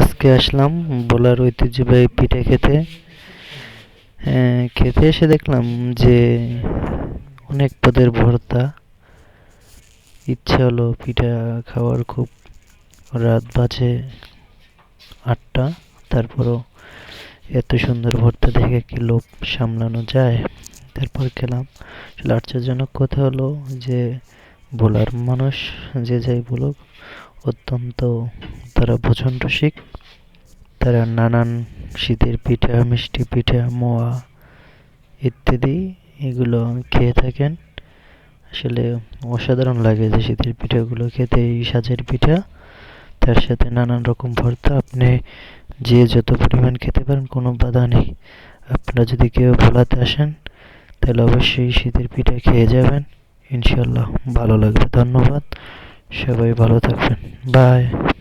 আজকে আসলাম বোলার ঐতিহ্যবাহী পিঠে খেতে। হ্যাঁ, খেতে এসে দেখলাম যে অনেক পদের ভর্তা। ইচ্ছে হলো পিঠা খাওয়ার খুব। রাত বাজে আটটা তারপরও এত সুন্দর ভর্তা দেখে কি লোভ সামলানো যায়? তারপর খেলাম। আসলে কথা হলো যে বোলার মানুষ যে যাই বলুক অত্যন্ত তারা ভোজন রসিক তারা নানান শীতের পিঠা, মিষ্টি পিঠা, মোয়া ইত্যাদি এগুলো খেয়ে থাকেন। আসলে অসাধারণ লাগে যে শীতের পিঠাগুলো খেতে, এই সাজের পিঠা। তার সাথে নানান রকম ভর্তা। আপনি যে যত পরিমাণ খেতে পারেন, কোনো বাধা নেই। আপনারা যদি কেউ ভোলাতে আসেন, তাহলে অবশ্যই শীতের পিঠা খেয়ে যাবেন। ইনশাল্লাহ ভালো লাগবে। ধন্যবাদ। সবাই ভালো থাকবেন। বাই।